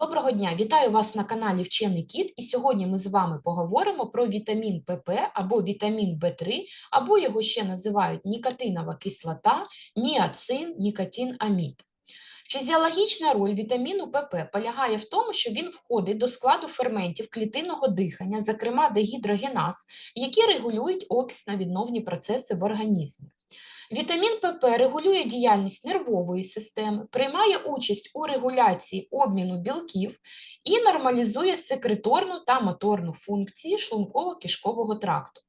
Доброго дня, вітаю вас на каналі Вчений Кіт. І сьогодні ми з вами поговоримо про вітамін ПП або вітамін В3, або його ще називають нікотинова кислота, ніацин, нікотинамід. Фізіологічна роль вітаміну ПП полягає в тому, що він входить до складу ферментів клітинного дихання, зокрема дегідрогеназ, які регулюють окисно-відновні процеси в організмі. Вітамін ПП регулює діяльність нервової системи, приймає участь у регуляції обміну білків і нормалізує секреторну та моторну функції шлунково-кишкового тракту.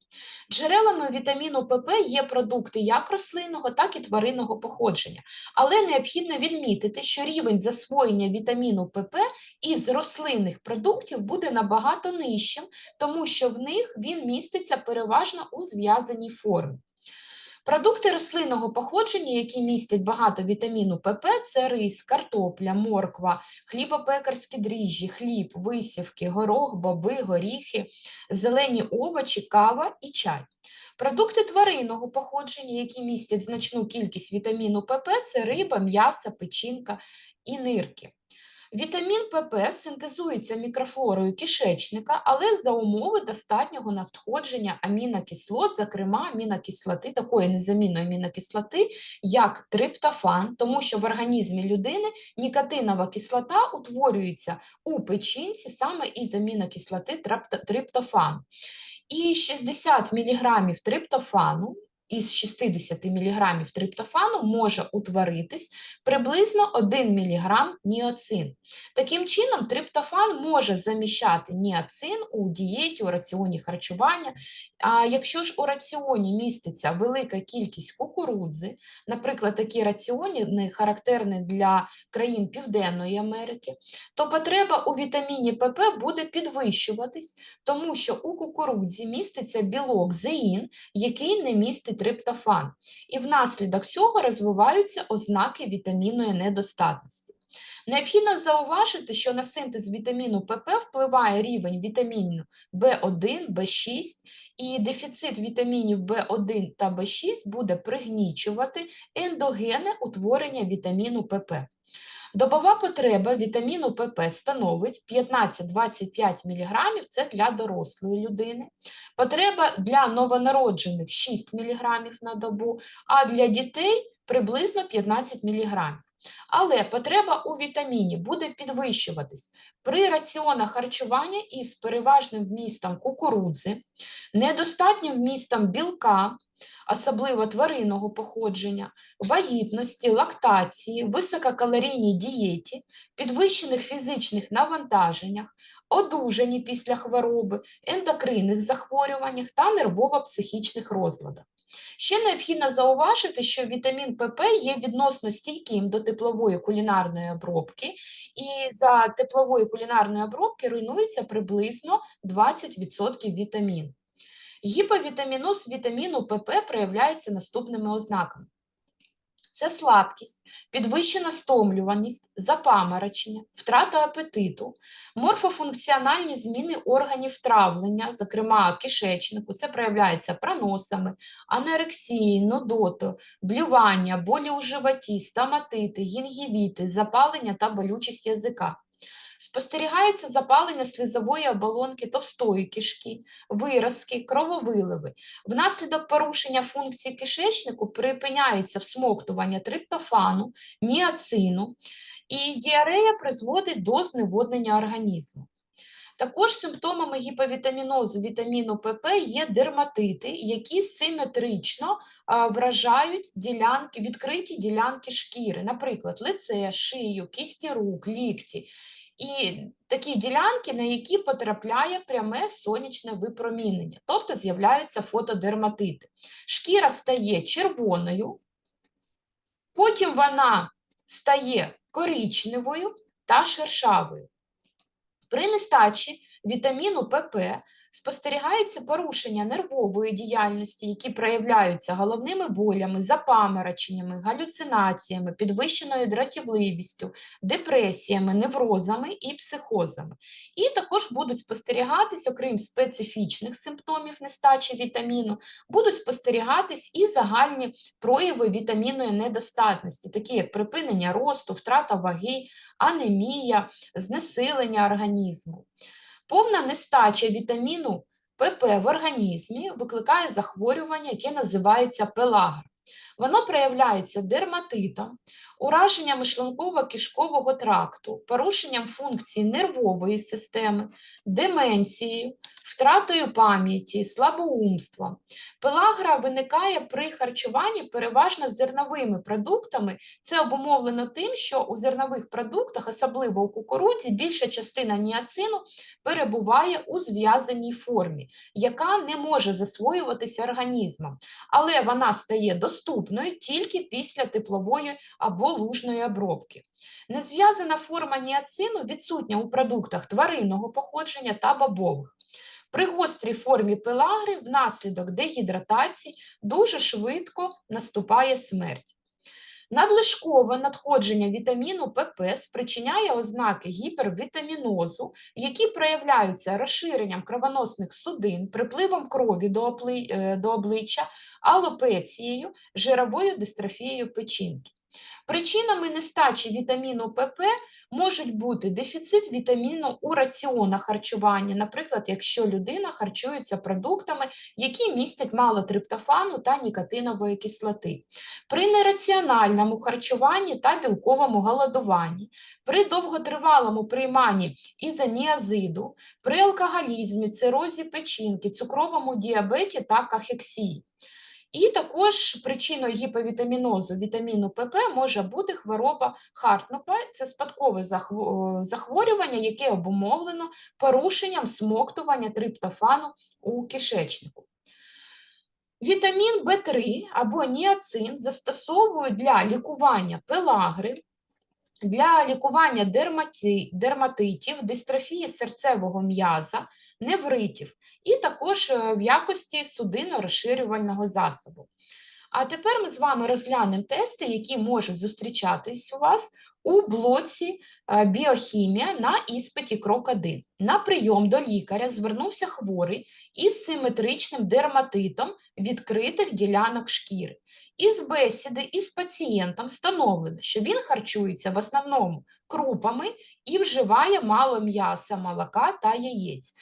Джерелами вітаміну ПП є продукти як рослинного, так і тваринного походження, але необхідно відмітити, що рівень засвоєння вітаміну ПП із рослинних продуктів буде набагато нижчим, тому що в них він міститься переважно у зв'язаній формі. Продукти рослинного походження, які містять багато вітаміну ПП, це рис, картопля, морква, хлібопекарські дріжджі, хліб, висівки, горох, боби, горіхи, зелені овочі, кава і чай. Продукти тваринного походження, які містять значну кількість вітаміну ПП, це риба, м'ясо, печінка і нирки. Вітамін ПП синтезується мікрофлорою кишечника, але за умови достатнього надходження амінокислот, зокрема амінокислоти, такої незамінної амінокислоти, як триптофан, тому що в організмі людини нікотинова кислота утворюється у печінці саме із амінокислоти триптофану. І 60 мг триптофану із 60 мг триптофану може утворитись приблизно 1 мг ніоцин. Таким чином, триптофан може заміщати ніацин у дієті, у раціоні харчування. А якщо ж у раціоні міститься велика кількість кукурудзи, наприклад, такі раціони характерні для країн Південної Америки, то потреба у вітаміні ПП буде підвищуватись, тому що у кукурудзі міститься білок зеїн, який не містить триптофан, і внаслідок цього розвиваються ознаки вітамінної недостатності. Необхідно зауважити, що на синтез вітаміну ПП впливає рівень вітаміну В1, В6, і дефіцит вітамінів В1 та В6 буде пригнічувати ендогенне утворення вітаміну ПП. Добова потреба вітаміну ПП становить 15-25 мг це для дорослої людини. Потреба для новонароджених 6 мг на добу, а для дітей приблизно 15 мг. Але потреба у вітаміні буде підвищуватись при раціонах харчування із переважним вмістом кукурудзи, недостатнім вмістом білка, особливо тваринного походження, вагітності, лактації, висококалорійній дієті, підвищених фізичних навантаженнях, одужанні після хвороби, ендокринних захворюваннях та нервово-психічних розладах. Ще необхідно зауважити, що вітамін ПП є відносно стійким до теплової кулінарної обробки, і за теплової кулінарної обробки руйнується приблизно 20% вітамін. Гіповітаміноз вітаміну ПП проявляється наступними ознаками. Це слабкість, підвищена стомлюваність, запаморочення, втрата апетиту, морфофункціональні зміни органів травлення, зокрема кишечнику, це проявляється проносами, анерексії, нудоту, блювання, болі у животі, стоматити, гінгівіти, запалення та болючість язика. Спостерігається запалення слизової оболонки товстої кишки, виразки, крововиливи. Внаслідок порушення функції кишечнику припиняється всмоктування триптофану, ніацину, і діарея призводить до зневоднення організму. Також симптомами гіповітамінозу вітаміну ПП є дерматити, які симетрично вражають ділянки, відкриті ділянки шкіри, наприклад, лице, шию, кісті рук, лікті і такі ділянки, на які потрапляє пряме сонячне випромінення, тобто з'являються фотодерматити. Шкіра стає червоною, потім вона стає коричневою та шершавою. При нестачі вітаміну ПП спостерігається порушення нервової діяльності, які проявляються головними болями, запамороченнями, галюцинаціями, підвищеною дратівливістю, депресіями, неврозами і психозами. І також будуть спостерігатись, окрім специфічних симптомів нестачі вітаміну, будуть спостерігатись і загальні прояви вітамінної недостатності, такі як припинення росту, втрата ваги, анемія, знесилення організму. Повна нестача вітаміну ПП в організмі викликає захворювання, яке називається пелагра. Воно проявляється дерматитом, ураженням шлунково-кишкового тракту, порушенням функцій нервової системи, деменцією, втратою пам'яті, слабоумством. Пелагра виникає при харчуванні переважно зерновими продуктами. Це обумовлено тим, що у зернових продуктах, особливо у кукурудзі, більша частина ніацину перебуває у зв'язаній формі, яка не може засвоюватися організмом, але вона стає доступною тільки після теплової або лужної обробки. Незв'язана форма ніацину відсутня у продуктах тваринного походження та бобових. При гострій формі пелагри внаслідок дегідратації дуже швидко наступає смерть. Надлишкове надходження вітаміну ПП спричиняє ознаки гіпервітамінозу, які проявляються розширенням кровоносних судин, припливом крові до, е, обличчя, алопецією, жировою дистрофією печінки. Причинами нестачі вітаміну ПП можуть бути дефіцит вітаміну у раціонах харчування, наприклад, якщо людина харчується продуктами, які містять мало триптофану та нікотинової кислоти, при нераціональному харчуванні та білковому голодуванні, при довготривалому прийманні ізоніазиду, при алкоголізмі, цирозі печінки, цукровому діабеті та кахексії. І також причиною гіповітамінозу вітаміну ПП може бути хвороба Хартнопа, Це спадкове захворювання, яке обумовлено порушенням смоктування триптофану у кишечнику. Вітамін В3 або ніацин застосовують для лікування пелагри, для лікування дермати- дерматитів, дистрофії серцевого м'яза, невритів і також е, в якості судинно-розширювального засобу. А тепер ми з вами розглянемо тести, які можуть зустрічатись у вас у блоці е, біохімія на іспиті крок 1. На прийом до лікаря звернувся хворий із симетричним дерматитом відкритих ділянок шкіри. Із бесіди із пацієнтом встановлено, що він харчується в основному крупами і вживає мало м'яса, молока та яєць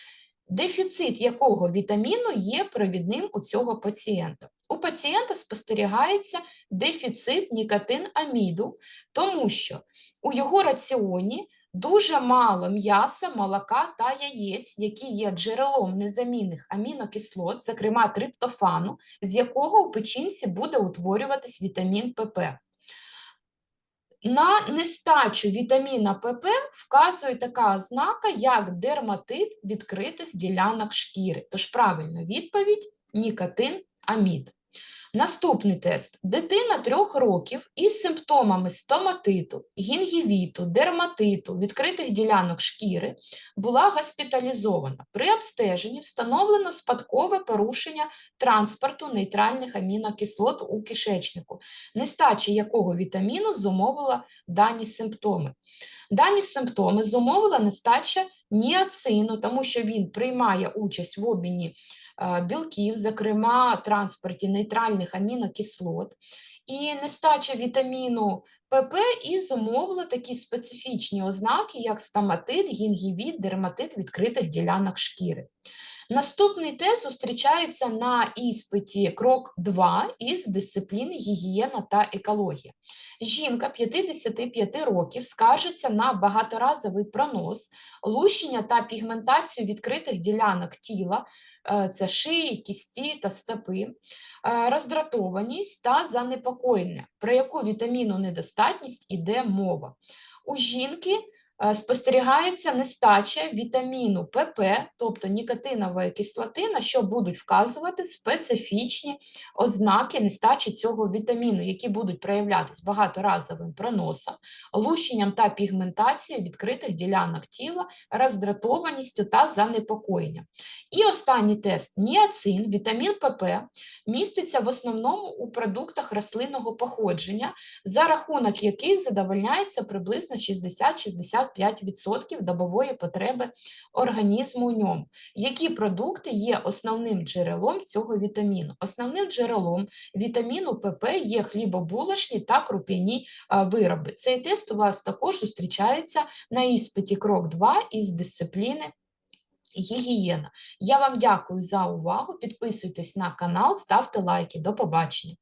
дефіцит якого вітаміну є провідним у цього пацієнта. У пацієнта спостерігається дефіцит нікотин-аміду, тому що у його раціоні дуже мало м'яса, молока та яєць, які є джерелом незамінних амінокислот, зокрема триптофану, з якого у печінці буде утворюватись вітамін ПП. На нестачу вітаміна ПП вказує така ознака, як дерматит відкритих ділянок шкіри. Тож правильна відповідь нікотин амід. Наступний тест. Дитина трьох років із симптомами стоматиту, гінгівіту, дерматиту, відкритих ділянок шкіри була госпіталізована. При обстеженні встановлено спадкове порушення транспорту нейтральних амінокислот у кишечнику, нестача якого вітаміну зумовила дані симптоми. Дані симптоми зумовила нестача ніацину, тому що він приймає участь в обміні е, білків, зокрема транспорті нейтральних амінокислот, і нестача вітаміну ПП і зумовила такі специфічні ознаки, як стоматит, гінгівіт, дерматит відкритих ділянок шкіри. Наступний тест зустрічається на іспиті крок 2 із дисципліни гігієна та екологія. Жінка 55 років скаржиться на багаторазовий пронос, лущення та пігментацію відкритих ділянок тіла, це шиї, кісті та стопи, е, роздратованість та занепокоєння, про яку вітамінну недостатність іде мова. У жінки Е, Спостерігається нестача вітаміну ПП, тобто нікотинової кислоти, на що будуть вказувати специфічні ознаки нестачі цього вітаміну, які будуть проявлятися багаторазовим проносом, лущенням та пігментацією відкритих ділянок тіла, роздратованістю та занепокоєнням. І останній тест ніацин, вітамін ПП, міститься в основному у продуктах рослинного походження, за рахунок яких задовольняється приблизно 60-65% добової потреби організму у ньому. Які продукти є основним джерелом цього вітаміну? Основним джерелом вітаміну ПП є хлібобулочні та круп'яні вироби. Цей тест у вас також зустрічається на іспиті крок 2 із дисципліни гігієна. Я вам дякую за увагу. Підписуйтесь на канал, ставте лайки. До побачення.